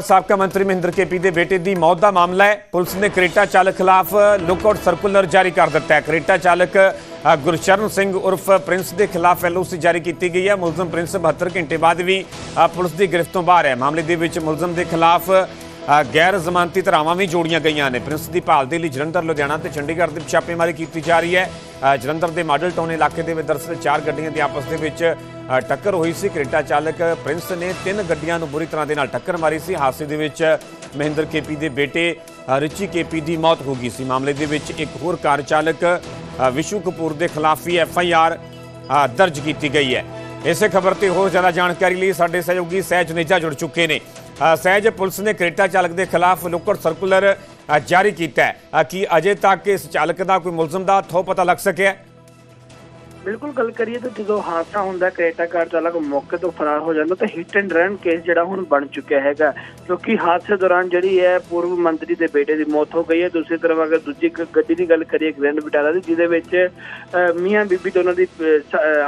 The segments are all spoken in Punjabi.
ਸਾਬਕਾ ਮੰਤਰੀ ਮਹਿੰਦਰ ਕੇਪੀ ਦੇ ਬੇਟੇ ਦੀ ਮੌਤ ਦਾ ਮਾਮਲਾ ਹੈ। ਪੁਲਿਸ ਨੇ ਕਰੇਟਾ ਚਾਲਕ ਖਿਲਾਫ ਲੁੱਕਆਊਟ ਸਰਕੂਲਰ ਜਾਰੀ ਕਰ ਦਿੱਤਾ ਹੈ। ਕਰੇਟਾ ਚਾਲਕ ਗੁਰਚਰਨ ਸਿੰਘ ਉਰਫ ਪ੍ਰਿੰਸ ਦੇ ਖਿਲਾਫ ਐਲਓਸੀ ਜਾਰੀ ਕੀਤੀ ਗਈ ਹੈ। ਮੁਲਜ਼ਮ ਪ੍ਰਿੰਸ 72 ਘੰਟੇ ਬਾਅਦ ਵੀ ਪੁਲਿਸ ਦੀ ਗ੍ਰਿਫਤ ਤੋਂ ਬਾਹਰ ਹੈ। ਮਾਮਲੇ ਦੇ ਵਿੱਚ ਮੁਲਜ਼ਮ ਦੇ ਖਿਲਾਫ ਗੈਰ ਜ਼ਮਾਨਤੀ ਧਾਰਾਵਾਂ ਵੀ ਜੋੜੀਆਂ ਗਈਆਂ ਨੇ। ਪ੍ਰਿੰਸ ਦੀ ਭਾਲ ਦੇ ਲਈ ਜਲੰਧਰ ਲੁਧਿਆਣਾ ਤੇ ਚੰਡੀਗੜ੍ਹ ਦੇ ਛਾਪੇਮਾਰੀ ਕੀਤੀ ਜਾ ਰਹੀ ਹੈ। ਜਲੰਧਰ ਦੇ ਮਾਡਲ ਟਾਊਨ ਇਲਾਕੇ ਦੇ ਵਿੱਚ ਦਰਅਸਲ ਚਾਰ ਗੱਡੀਆਂ ਦੀ ਆਪਸ ਦੇ ਵਿੱਚ ਟੱਕਰ ਹੋਈ ਸੀ। ਕਰੇਟਾ ਚਾਲਕ ਪ੍ਰਿੰਸ ਨੇ ਤਿੰਨ ਗੱਡੀਆਂ ਨੂੰ ਬੁਰੀ ਤਰ੍ਹਾਂ ਦੇ ਨਾਲ ਟੱਕਰ ਮਾਰੀ ਸੀ। ਹਾਦਸੇ ਦੇ ਵਿੱਚ ਮਹਿੰਦਰ ਕੇਪੀ ਦੇ ਬੇਟੇ ਅ, ਰਿਚੀ ਕੇਪੀ ਦੀ ਮੌਤ ਹੋ ਗਈ ਸੀ। ਮਾਮਲੇ ਦੇ ਵਿੱਚ ਇੱਕ ਹੋਰ ਕਾਰ ਚਾਲਕ ਵਿਸ਼ੂ ਕਪੂਰ ਦੇ ਖਿਲਾਫ ਵੀ ਐਫ ਆਈ ਆਰ ਦਰਜ ਕੀਤੀ ਗਈ ਹੈ। ਇਸੇ ਖਬਰ ਤੇ ਹੋਰ ਜ਼ਿਆਦਾ ਜਾਣਕਾਰੀ ਲਈ ਸਾਡੇ ਸਹਿਯੋਗੀ ਸਹਿਜ ਨੇਜਾ ਜੁੜ ਚੁੱਕੇ ਨੇ। ਸਹਿਜ ਪੁਲਿਸ ਨੇ ਕਰੇਟਾ ਚਾਲਕ ਦੇ ਖਿਲਾਫ ਲੁੱਕੜ ਸਰਕੂਲਰ ਜਾਰੀ ਕੀਤਾ ਹੈ। ਅ, ਅਜੇ ਤੱਕ ਇਸ ਚਾਲਕ ਦਾ ਕੋਈ ਮੁਲਜ਼ਮ ਦਾ ਥੋ ਪਤਾ ਲੱਗ ਸਕਿਆ ਬਿਲਕੁਲ ਗੱਲ ਕਰੀਏ ਤਾਂ ਜਦੋਂ ਹਾਦਸਾ ਹੁੰਦਾ ਹੈ, ਕਰੇਟਾ ਕਾਰ ਚਾਲਕ ਮੌਕੇ ਤੋਂ ਫਰਾਰ ਹੋ ਜਾਂਦਾ ਤਾਂ ਹਿੱਟ ਐਂਡ ਰਨ ਕੇਸ ਜਿਹੜਾ ਹੁਣ ਬਣ ਚੁੱਕਿਆ ਹੈਗਾ। ਕਿਉਂਕਿ ਹਾਦਸੇ ਦੌਰਾਨ ਜਿਹੜੀ ਹੈ ਪੂਰਵ ਮੰਤਰੀ ਦੇ ਬੇਟੇ ਦੀ ਮੌਤ ਹੋ ਗਈ ਹੈ। ਦੂਸਰੀ ਤਰਫ ਅਗਰ ਦੂਜੀ ਗੱਡੀ ਦੀ ਗੱਲ ਕਰੀਏ ਗ੍ਰੈਂਡ ਵਿਟਾਰਾ ਦੀ ਜਿਹਦੇ ਵਿੱਚ ਅਹ, ਮੀਆਂ ਬੀਬੀ ਦੋਨਾਂ ਦੀ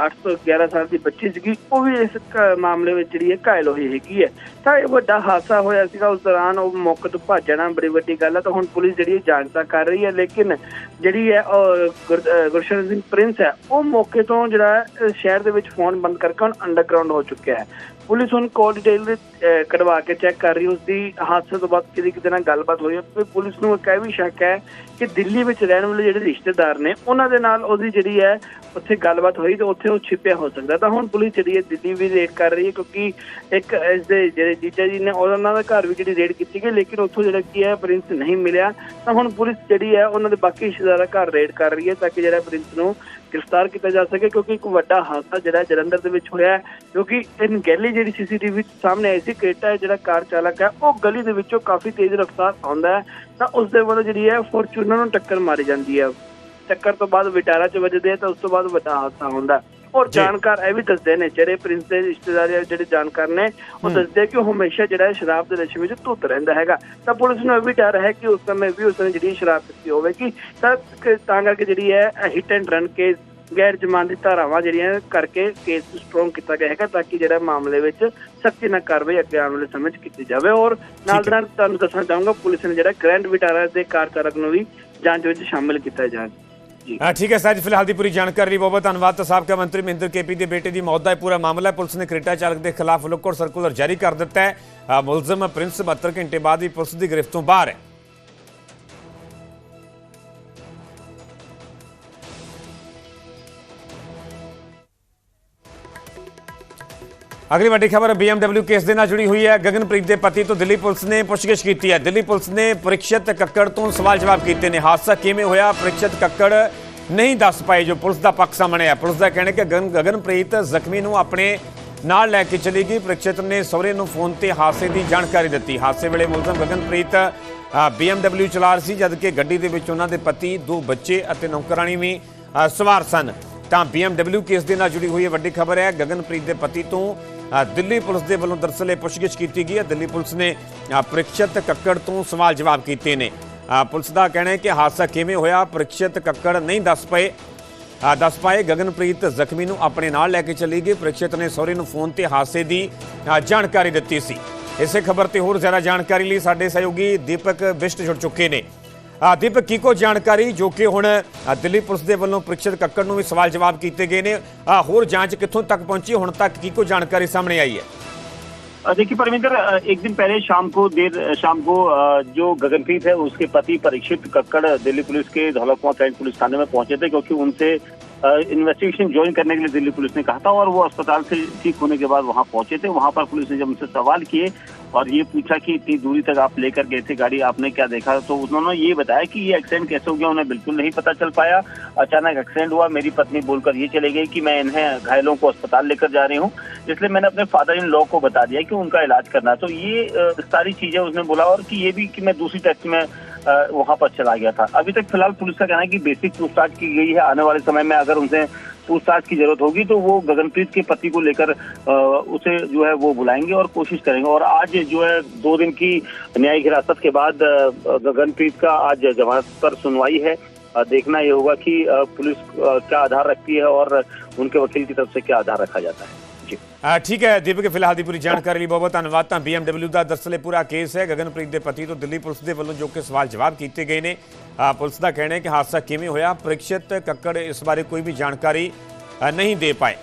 8 ਤੋਂ 11 ਸਾਲ ਦੀ ਬੱਚੀ ਸੀਗੀ ਉਹ ਵੀ ਇਸ ਮਾਮਲੇ ਵਿੱਚ ਜਿਹੜੀ ਹੈ ਘਾਇਲ ਹੋਈ ਹੈਗੀ ਹੈ। ਤਾਂ ਇਹ ਵੱਡਾ ਹਾਦਸਾ ਹੋਇਆ ਸੀਗਾ। ਉਸ ਦੌਰਾਨ ਉਹ ਮੌਕੇ ਤੋਂ ਭੱਜ ਜਾਣਾ ਬੜੀ ਵੱਡੀ ਗੱਲ ਹੈ। ਤਾਂ ਹੁਣ ਪੁਲਿਸ ਜਿਹੜੀ ਹੈ ਜਾਂਚ ਤਾਂ ਕਰ ਰਹੀ ਹੈ ਲੇਕਿਨ ਜਿਹੜੀ ਹੈ ਉਹ ਗੁਰ- ਗੁਰਸ਼ਰਨ ਸਿੰਘ ਪ੍ਰਿੰਸ ਹੈ, ਉਹ ਮੌਕੇ ਤੋਂ ਜਿਹੜਾ ਸ਼ਹਿਰ ਦੇ ਵਿੱਚ ਫੋਨ ਬੰਦ ਕਰਕੇ ਹੁਣ ਅੰਡਰਗਰਾਉਂਡ ਹੋ ਚੁੱਕਿਆ ਹੈ। ਪੁਲਿਸ ਹੁਣ ਕਾਲ ਡਿਟੇਲ ਕਢਵਾ ਕੇ ਚੈੱਕ ਕਰ ਰਹੀ ਉਸ ਦੀ ਹਾਦਸੇ ਤੋਂ ਬਾਅਦ ਕਿਹਦੀ ਕਿਤੇ ਨਾਲ ਗੱਲਬਾਤ ਹੋਈ ਹੈ। ਪੁਲਿਸ ਨੂੰ ਇੱਕ ਇਹ ਵੀ ਸ਼ੱਕ ਹੈ ਕਿ ਦਿੱਲੀ ਵਿੱਚ ਰਹਿਣ ਵਾਲੇ ਜਿਹੜੇ ਰਿਸ਼ਤੇਦਾਰ ਨੇ, ਉਹਨਾਂ ਦੇ ਨਾਲ ਉਹਦੀ ਜਿਹੜੀ ਹੈ, ਉੱਥੇ ਗੱਲਬਾਤ ਹੋਈ ਤੇ ਉੱਥੇ ਉਹ ਛਿਪਿਆ ਹੋ ਸਕਦਾ। ਤਾਂ ਹੁਣ ਪੁਲਿਸ ਜਿਹੜੀ ਹੈ ਦਿੱਲੀ ਵੀ ਰੇਡ ਕਰ ਰਹੀ ਹੈ ਕਿਉਂਕਿ ਇੱਕ ਇਸ ਦੇ ਜਿਹੜੇ ਜੀਜਾ ਜੀ ਨੇ, ਉਹਨਾਂ ਦਾ ਘਰ ਵੀ ਜਿਹੜੀ ਰੇਡ ਕੀਤੀ ਗਈ, ਲੇਕਿਨ ਉੱਥੋਂ ਜਿਹੜਾ ਕੀ ਹੈ, ਪ੍ਰਿੰਸ ਨਹੀਂ ਮਿਲਿਆ। ਤਾਂ ਹੁਣ ਪੁਲਿਸ ਜਿਹੜੀ ਹੈ, ਉਹਨਾਂ ਦੇ ਬਾਕੀ ਰਿਸ਼ਤੇਦਾਰਾਂ ਘਰ ਰੇਡ ਕਰ ਰਹੀ ਹੈ ਤਾਂ ਕਿ ਜਿਹੜਾ ਪ੍ਰਿੰਸ ਨੂੰ ਗ੍ਰਿਫਤਾਰ ਕੀਤਾ ਜਾ ਸਕੇ ਕਿਉਂਕਿ ਇੱਕ ਵੱਡਾ ਹਾਦਸਾ ਜਿਹੜਾ ਜਲੰਧਰ ਦੇ ਵਿੱਚ ਹੋਇਆ ਹੈ ਕਿਉਂਕਿ ਇਨ ਗੈਲੀ ਜਿਹੜੀ ਸੀਸੀਟੀਵੀ ਸਾਹਮਣੇ ਆਈ ਸੀ ਕੇਟਾ ਜਿਹੜਾ ਕਾਰ ਚਾਲਕ ਹੈ, ਉਹ ਗਲੀ ਦੇ ਵਿੱਚੋਂ ਕਾਫੀ ਤੇਜ਼ ਰਫ਼ਤਾਰ ਆਉਂਦਾ ਹੈ, ਤਾਂ ਉਸ ਦੇ ਵੱਲੋਂ ਜਿਹੜੀ ਹੈ ਫੋਰਚੂਨਰ ਨੂੰ ਟੱਕਰ ਮਾਰੀ ਜਾਂਦੀ ਹੈ। ਟੱਕਰ ਤੋਂ ਬਾਅਦ ਵਿਟਾਰਾ ਚ ਵੱਜਦੇ ਆ ਤਾਂ ਉਸ ਤੋਂ ਬਾਅਦ ਵੱਡਾ ਹਾਦਸਾ ਹੁੰਦਾ ਔਰ। ਜਾਣਕਾਰ ਇਹ ਵੀ ਦੱਸਦੇ ਨੇ ਜਿਹੜੇ ਪ੍ਰਿੰਸ ਦੇ ਰਿਸ਼ਤੇਦਾਰ ਜਿਹੜੇ ਜਾਣਕਾਰ ਨੇ ਉਹ ਦੱਸਦੇ ਕਿ ਉਹ ਹਮੇਸ਼ਾ ਜਿਹੜਾ ਸ਼ਰਾਬ ਦੇ ਨਸ਼ੇ ਵਿੱਚ ਧੁੱਤ ਰਹਿੰਦਾ ਹੈਗਾ। ਤਾਂ ਪੁਲਿਸ ਨੂੰ ਇਹ ਵੀ ਡਰ ਹੈ ਕਿ ਉਸ ਸਮੇਂ ਵੀ ਉਸਨੇ ਜਿਹੜੀ ਸ਼ਰਾਬ ਪੀਤੀ ਹੋਵੇਗੀ। ਤਾਂ ਕ- ਤਾਂ ਕਰਕੇ ਜਿਹੜੀ ਹੈ ਹਿੱਟ ਐਂਡ ਰਨ ਕੇਸ ਗੈਰ ਜ਼ਮਾਨਤੀ ਧਾਰਾਵਾਂ ਜਿਹੜੀਆਂ ਕਰਕੇ ਕੇਸ ਸਟਰੋਂਗ ਕੀਤਾ ਗਿਆ ਹੈਗਾ ਤਾਂ ਕਿ ਜਿਹੜਾ ਮਾਮਲੇ ਵਿੱਚ ਸਖਤੀ ਨਾਲ ਕਾਰਵਾਈ ਅੱਗੇ ਆਉਣ ਵਾਲੇ ਸਮੇਂ 'ਚ ਕੀਤੀ ਜਾਵੇ। ਔਰ ਨਾਲ ਨਾਲ ਤੁਹਾਨੂੰ ਦੱਸਣਾ ਚਾਹੂੰਗਾ ਪੁਲਿਸ ਨੇ ਜਿਹੜਾ ਗ੍ਰੈਂਡ ਵਿਟਾਰਾ ਦੇ ਕਾਰ ਚਾਲਕ ਨੂੰ ਵੀ ਜਾਂਚ ਵਿੱਚ ਸ਼ਾਮਿਲ ਕੀਤਾ ਜੀ ਅ, ਠੀਕ ਹੈ ਸਰ ਜੀ ਫਿਲਹਾਲ ਦੀ ਪੂਰੀ ਜਾਣਕਾਰੀ ਲਈ ਬਹੁਤ ਬਹੁਤ ਧੰਨਵਾਦ। ਤਾਂ ਸਾਬਕਾ ਮੰਤਰੀ ਮਹਿੰਦਰ ਕੇਪੀ ਦੇ ਬੇਟੇ ਦੀ ਮੌਤ ਦਾ ਇਹ ਪੂਰਾ ਮਾਮਲਾ ਹੈ। ਪੁਲਿਸ ਨੇ ਕਰੇਟਾ ਚਾਲਕ ਦੇ ਖਿਲਾਫ ਲੁੱਕਆਊਟ ਸਰਕੂਲਰ ਜਾਰੀ ਕਰ ਦਿੱਤਾ ਹੈ। ਮੁਲਜ਼ਮ ਪ੍ਰਿੰਸ 72 ਘੰਟੇ ਬਾਅਦ ਹੀ ਪੁਲਿਸ ਦੀ ਗ੍ਰਿਫਤ ਤੋਂ ਬਾਹਰ ਹੈ। ਅਗਲੀ ਵੱਡੀ ਖਬਰ BMW ਕੇਸ ਦੇ ਨਾਲ ਜੁੜੀ ਹੋਈ ਹੈ। ਗਗਨਪ੍ਰੀਤ ਦੇ ਪਤੀ ਤੋਂ ਦਿੱਲੀ ਪੁਲਿਸ ਨੇ ਪੁੱਛਗਿੱਛ ਕੀਤੀ ਹੈ। ਦਿੱਲੀ ਪੁਲਿਸ ਨੇ ਪ੍ਰੀਖਿਤ ਕੱਕੜ ਤੋਂ ਸਵਾਲ ਜਵਾਬ ਕੀਤੇ ਨੇ। ਹਾਦਸਾ ਕਿਵੇਂ ਹੋਇਆ ਪ੍ਰੀਖਿਤ ਕੱਕੜ ਨਹੀਂ ਦੱਸ ਪਾਏ ਜੋ ਪੁਲਿਸ ਦਾ ਪੱਖ ਸਾਹਮਣੇ ਹੈ। ਪੁਲਿਸ ਦਾ ਕਹਿਣਾ ਕਿ ਗਗਨ ਗਗਨਪ੍ਰੀਤ ਜ਼ਖਮੀ ਨੂੰ ਆਪਣੇ ਨਾਲ ਲੈ ਕੇ ਚਲੀ ਗਈ। ਪ੍ਰੀਖਿਤ ਨੇ ਸਹੁਰੇ ਨੂੰ ਫੋਨ ਤੇ ਹਾਦਸੇ ਦੀ ਜਾਣਕਾਰੀ ਦਿੱਤੀ। ਹਾਦਸੇ ਵੇਲੇ ਮੁਲਜ਼ਮ ਗਗਨਪ੍ਰੀਤ ਅ, BMW ਚਲਾ ਰਹੀ ਸੀ ਜਦਕਿ ਗੱਡੀ ਦੇ ਵਿੱਚ ਉਹਨਾਂ ਦੇ ਪਤੀ ਦੋ ਬੱਚੇ ਅਤੇ ਨੌਕਰਾਣੀ ਵੀ ਸਵਾਰ ਸਨ। ਤਾਂ BMW ਕੇਸ ਦੇ ਨਾਲ ਜੁੜੀ ਹੋਈ ਇਹ ਵੱਡੀ ਖਬਰ ਹੈ ਗਗਨਪ੍ਰੀਤ ਦੇ ਪਤੀ ਤੋਂ ਦਿੱਲੀ ਪੁਲਿਸ ਦੇ ਵੱਲੋਂ ਦਰਅਸਲ ਇਹ ਪੁੱਛਗਿੱਛ ਕੀਤੀ ਗਈ ਹੈ। ਦਿੱਲੀ ਪੁਲਿਸ ਨੇ ਪ੍ਰੀਖਿਤ ਕੱਕੜ ਤੋਂ ਸਵਾਲ ਜਵਾਬ ਕੀਤੇ ਨੇ। ਪੁਲਿਸ ਦਾ ਕਹਿਣਾ ਹੈ ਕਿ ਹਾਦਸਾ ਕਿਵੇਂ ਹੋਇਆ ਪ੍ਰੀਖਿਤ ਕੱਕੜ ਨਹੀਂ ਦੱਸ ਪਏ। ਦੱਸ ਪਾਏ ਗਗਨਪ੍ਰੀਤ ਜ਼ਖਮੀ ਨੂੰ ਆਪਣੇ ਨਾਲ ਲੈ ਕੇ ਚਲੀ ਗਈ। ਪ੍ਰੀਖਿਤ ਨੇ ਸਹੁਰੇ ਨੂੰ ਫੋਨ ਤੇ ਹਾਦਸੇ ਦੀ ਜਾਣਕਾਰੀ ਦਿੱਤੀ ਸੀ। ਇਸੇ ਖਬਰ ਤੇ ਹੋਰ ਜ਼ਿਆਦਾ ਜਾਣਕਾਰੀ ਲਈ ਸਾਡੇ ਸਹਿਯੋਗੀ ਦੀਪਕ ਵਿਸ਼ਟ ਜੁੜ ਚੁੱਕੇ ਨੇ। ਦੀਪਕ ਕੀ ਕੋ ਜਾਣਕਾਰੀ ਜੋ ਕਿ ਹੁਣ ਅ, ਦਿੱਲੀ ਪੁਲਿਸ ਦੇ ਵੱਲੋਂ ਪ੍ਰੀਖਿਤ ਕੱਕੜ ਨੂੰ ਵੀ ਸਵਾਲ ਜਵਾਬ ਕੀਤੇ ਗਏ ਨੇ ਅ, ਹੋਰ ਜਾਂਚ ਕਿੱਥੋਂ ਤੱਕ ਪਹੁੰਚੀ ਹੁਣ ਤੱਕ ਕੀ ਕੋ ਜਾਣਕਾਰੀ ਸਾਹਮਣੇ ਆਈ ਹੈ अ, देखिए परमिंदर अ, एक दिन पहले शाम को देर अ, शाम को अ, जो गगनप्रीत है उसके पति परीक्षित कक्कड़ दिल्ली पुलिस के धौलाकुआं कैंट पुलिस थाने में पहुंचे थे क्योंकि उनसे इन्वेस्टिगेशन ज्वाइन करने के लिए दिल्ली पुलिस ने कहा था और वो अस्पताल से ठीक होने के बाद वहां पहुंचे थे वहां पर पुलिस ने जब उनसे सवाल किए और ये पूछा कि इतनी दूरी तक आप लेकर गए थे गाड़ी, आपने क्या देखा? तो उन्होंने ये बताया कि ये एक्सीडेंट कैसे हो गया, उन्हें बिल्कुल नहीं पता चल पाया। अचानक एक्सीडेंट हुआ, मेरी पत्नी बोलकर ये चले गई कि मैं इन्हें घायलों को अस्पताल लेकर जा रही हूँ, इसलिए मैंने अपने फादर इन लॉ को बता दिया कि उनका इलाज करना। तो ये सारी चीज़ें उसने बोला और कि ये भी कि मैं दूसरी टैक्सी में वहाँ पर चला गया था। अभी तक फ़िलहाल पुलिस का कहना है कि बेसिक पूछताछ की गई है। आने वाले समय में अगर उनसे पूछताछ की ज़रूरत होगी तो वो गगनप्रीत के पति को लेकर उसे जो है वो बुलाएँगे और कोशिश करेंगे। और आज जो है दो दिन की न्यायिक हिरासत के बाद गगनप्रीत का आज जमानत पर सुनवाई है। देखना ये होगा कि पुलिस क्या आधार रखती है और उनके वकील की तरफ़ से क्या आधार रखा जाता है। जी ਠੀਕ ਹੈ, ਦੀਪਕ, ਫਿਲਹਾਲ ਦੀ ਪੂਰੀ ਜਾਣਕਾਰੀ ਲਈ ਬਹੁਤ ਬਹੁਤ ਧੰਨਵਾਦ। ਤਾਂ BMW ਦਾ ਦਰਅਸਲ ਇਹ ਪੂਰਾ ਕੇਸ ਹੈ। ਗਗਨਪ੍ਰੀਤ ਦੇ ਪਤੀ ਤੋਂ ਦਿੱਲੀ ਪੁਲਿਸ ਦੇ ਵੱਲੋਂ ਜੋ ਕਿ ਸਵਾਲ ਜਵਾਬ ਕੀਤੇ ਗਏ ਨੇ ਪੁਲਿਸ ਦਾ ਕਹਿਣਾ ਹੈ ਕਿ ਹਾਦਸਾ ਕਿਵੇਂ ਹੋਇਆ? ਪ੍ਰੀਖਿਤ ਕੱਕੜ ਇਸ ਬਾਰੇ ਕੋਈ ਵੀ ਜਾਣਕਾਰੀ ਨਹੀਂ ਦੇ ਪਾਏ।